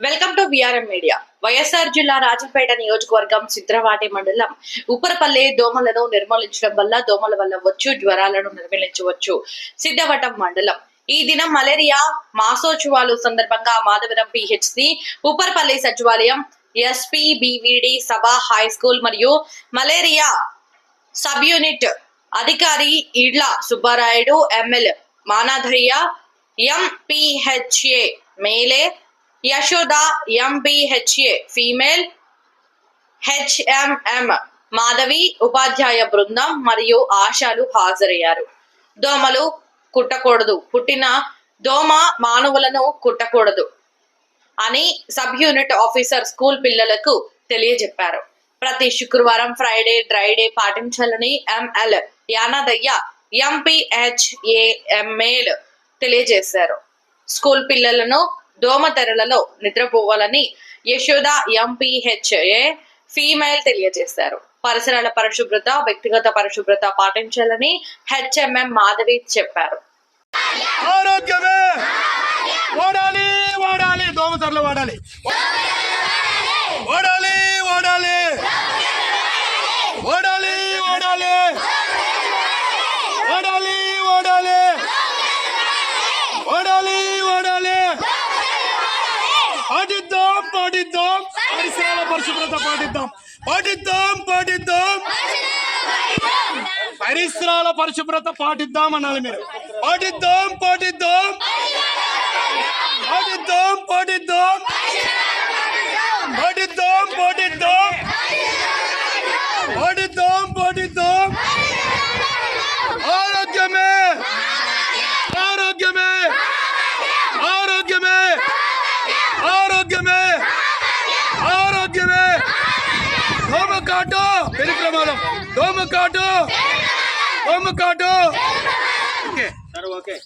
Welcome to VRM media. YSR జిల్లా రాజంపేట నియోజకవర్గం సిద్రవాటి మండలం ఉపరపల్లి దోమలను నిర్మూలించడం వల్ల దోమల వల్ల వచ్చు జ్వరాలను నిర్మూలించవచ్చు. సిద్ధవటం మండలం. ఈ దినం మలేరియా మాసోత్సవాలు సందర్భంగా మాధవరం పిహెచ్సి ఉపరపల్లి సచివాలయం ఎస్పీ బివిడి సభ హై స్కూల్ మరియు మలేరియా సబ్ యూనిట్ అధికారి Edla Subbarayudu ML మానాధయ్య MPHA male Yashoda MBHA female HMM Madhavi ఉపాధ్యాయ బృందం మరియు ఆశాలు హాజరయ్యారు. దోమలు కుట్టకూడదు. పుట్టిన దోమ మానవులను కుట్టకూడదు అని సబ్ యూనిట్ ఆఫీసర్ స్కూల్ పిల్లలకు తెలియజెప్పారు. ప్రతి శుక్రవారం ఫ్రైడే డ్రైడే పాటించాలని ఎంఎల్ యానాదయ్య ఎంపీహెచ్ఏఎంఏల్ తెలియజేశారు. స్కూల్ పిల్లలను దోమతెరలలో నిద్రపోవాలని యశోద ఎంపీహెచ్ఏ ఫీమేల్ తెలియజేశారు. పరిసరాల పరిశుభ్రత వ్యక్తిగత పరిశుభ్రత పాటించాలని హెచ్ఎంఎం మాధవి చెప్పారు. ఆరోగ్యమే! వాడాలి వాడాలి దోమతెరలు వాడాలి వాడాలి. వాడాలి వాడాలి. వాడాలి వాడాలి. వాడాలి వాడాలి. వాడాలి పాటిద్దాం పాటిద్దాం పరిసరాల పరిశుభ్రత పాటిద్దాం పాటిద్దాం పాటిద్దాం పరిసరాల పరిశుభ్రత పాటిద్దాం అనాలి మీరు. పాటిద్దాం పాటిద్దాం పాటిద్దాం పాటిద్దాం పాటిద్దాం పాటిద్దాం పాటిద్దాం పాటిద్దాం ఆరోగ్యమే. ఆరోగ్యమే. ఆరోగ్యమే. ఆరోగ్యమే ఆరోగ్యమే దోమకాటు పెను ప్రమాదం దోమకాటు దోమకాటు ఓకే ఓకే